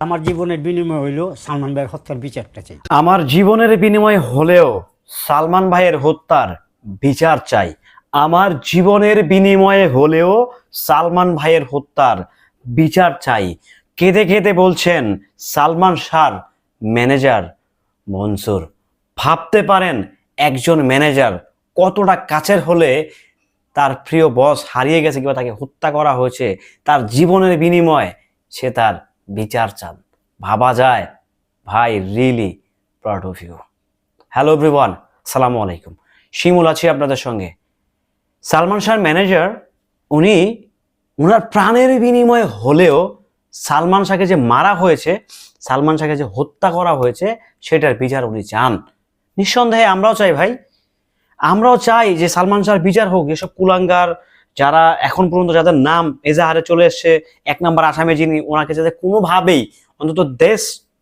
আমার জীবনের বিনিময় হইল সালমান ভাইয়ের হত্যার বিচারটা চাই। আমার জীবনের বিনিময় হলেও সালমান ভাইয়ের হত্যার বিচার চাই। আমার জীবনের বিনিময়ে হলেও সালমান ভাইয়ের হত্যার বিচার চাই। কেঁদে কেঁদে বলছেন সালমান শাহর ম্যানেজার মনসুর। ভাবতে পারেন একজন ম্যানেজার কতটা কাছের হলে তার প্রিয় বস হারিয়ে গেছে কিংবা তাকে হত্যা করা হয়েছে, তার জীবনের বিনিময়ে সে তার বিচার চান। ভাবা যায়, ভাই really proud of you hello everyone সালামু আলাইকুম। শিমুল আছি আপনাদের সঙ্গে। সালমান শাহর ম্যানেজার উনি ওনার প্রাণের বিনিময়ে হলেও সালমান শাহকে যে মারা হয়েছে, সালমান শাহকে যে হত্যা করা হয়েছে, সেটার বিচার উনি চান। নিঃসন্দেহে আমরাও চাই ভাই, আমরাও চাই যে সালমান শাহর বিচার হোক, যেসব কুলাঙ্গার যারা এখন পর্যন্ত যাদের নাম এজাহারে চলে এসছে, এক নম্বর আসামি যিনি, ওনাকে যাতে কোনোভাবেই অন্তত দেশ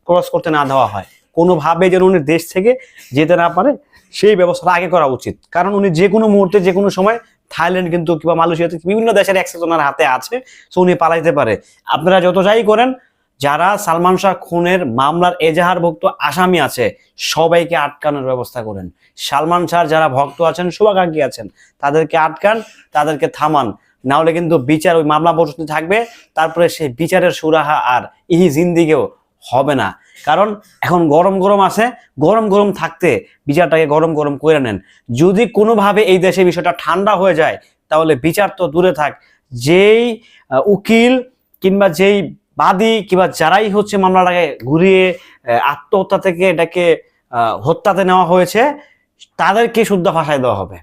ক্রস করতে না দেওয়া হয় কোনোভাবে যেন উনি দেশ থেকে যেতে না পারে, সেই ব্যবস্থাটা আগে করা উচিত। কারণ উনি যে কোনো মুহূর্তে, যে কোনো সময় থাইল্যান্ড কিন্তু কিংবা মালয়েশিয়াতে বিভিন্ন দেশের অ্যাক্সেস ওনার হাতে আছে, সো উনি পালাইতে পারে। আপনারা যত যাই করেন যারা সালমান শাহ খুনের মামলার এজাহারভুক্ত আসামি আছে, সবাইকে আটকানোর ব্যবস্থা করেন। সালমান শাহ যারা ভক্ত আছেন শুভাকাঙ্ক্ষী আছেন, তাদেরকে আটকান, তাদেরকে থামান। না হলে কিন্তু বিচার ওই মামলা পর্যন্ত থাকবে, তারপরে সেই বিচারের সুরাহা আর ইহি জিন্দিগেও হবে না। কারণ এখন গরম গরম আছে, গরম গরম থাকতে বিচারটাকে গরম গরম করে নেন। যদি কোনোভাবে এই দেশে বিষয়টা ঠান্ডা হয়ে যায়, তাহলে বিচার তো দূরে থাক। যেই উকিল কিংবা যেই বাদী কিংবা যারাই হচ্ছে মামলাটাকে ঘুরিয়ে আত্মহত্যা থেকে এটাকে হত্যাতে নেওয়া হয়েছে, তাদেরকে শুদ্ধ ভাষায় দেওয়া হবে।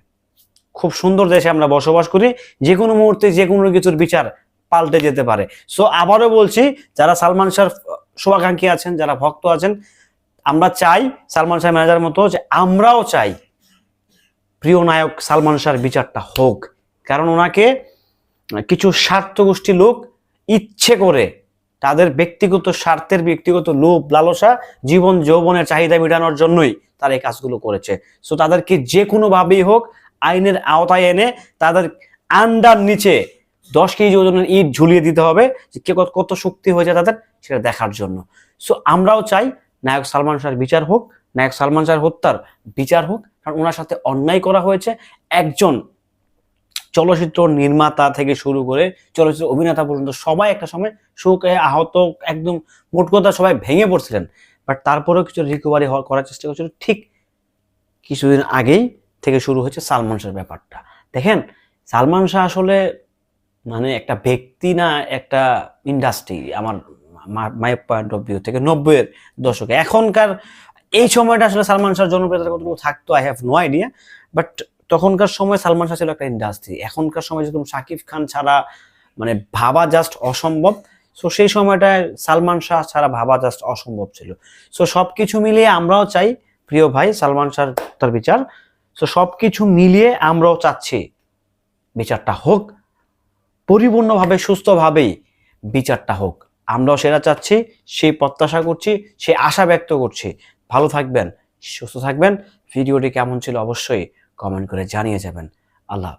খুব সুন্দর দেশে আমরা বসবাস করি যে কোনো মুহূর্তে যে কোনো কিছুর বিচার পাল্টে যেতে পারে। সো আবারও বলছি, যারা সালমান শাহর শুভাকাঙ্ক্ষী আছেন, যারা ভক্ত আছেন, আমরা চাই সালমান শাহ ম্যানেজার মতো যে আমরাও চাই প্রিয় নায়ক সালমান শাহর বিচারটা হোক। কারণ ওনাকে কিছু স্বার্থ গোষ্ঠী লোক ইচ্ছে করে তাদের ব্যক্তিগত স্বার্থের ব্যক্তিগত লোভ, লালসা, জীবন যৌবনের চাহিদা মেটানোর জন্যই তারা এই কাজগুলো করেছে। সো তাদেরকে যে কোনোভাবেই হোক, আইনের আওতায় এনে তাদের আন্ডার নিচে দশ কেজি ওজনের ইট ঝুলিয়ে দিতে হবে যে কে কত- কত শক্তি হয়েছে তাদের সেটা দেখার জন্য। সো আমরাও চাই নায়ক সালমান শাহর বিচার হোক, নায়ক সালমান শাহর হত্যার বিচার হোক, কারণ ওনার সাথে অন্যায় করা হয়েছে। একজন চলচ্চিত্র নির্মাতা থেকে শুরু করে চলচ্চিত্র অভিনেতা পর্যন্ত সবাই একটা সময় শোকে আহত, একদম মোট কথা সবাই ভেঙে পড়ছিলেন। বাট তারপরেও কিছু রিকভারি করার চেষ্টা করছিল। ঠিক কিছুদিন আগেই থেকে শুরু হয়েছে সালমান শাহের ব্যাপারটা। দেখেন, সালমান শাহ আসলে মানে একটা ব্যক্তি না, একটা ইন্ডাস্ট্রি আমার মাই পয়েন্ট অফ ভিউ থেকে নব্বইয়ের দশকে। এখনকার এই সময়টা আসলে সালমান শাহর জনপ্রিয়তা কতটুকু থাকতো I have no idea but তখনকার সময় সালমান শাহ ছিল একটা ইন্ডাস্ট্রি এখনকার সময় যেরকম শাকিব খান ছাড়া মানে ভাবা জাস্ট অসম্ভব। সো সেই সময়টায় সালমান শাহ ছাড়া ভাবা জাস্ট অসম্ভব ছিল। সো সব কিছু মিলিয়ে আমরাও চাই, প্রিয় ভাই, সালমান শাহ তার বিচার। সো সব কিছু মিলিয়ে আমরাও চাচ্ছি, বিচারটা হোক, পরিপূর্ণভাবে, সুস্থভাবেই বিচারটা হোক। আমরাও সেটা চাচ্ছি, সেই প্রত্যাশা করছি, সেই আশা ব্যক্ত করছি। ভালো থাকবেন, সুস্থ থাকবেন। ভিডিওটি কেমন ছিল অবশ্যই কমেন্ট করে জানিয়ে যাবেন। আল্লাহ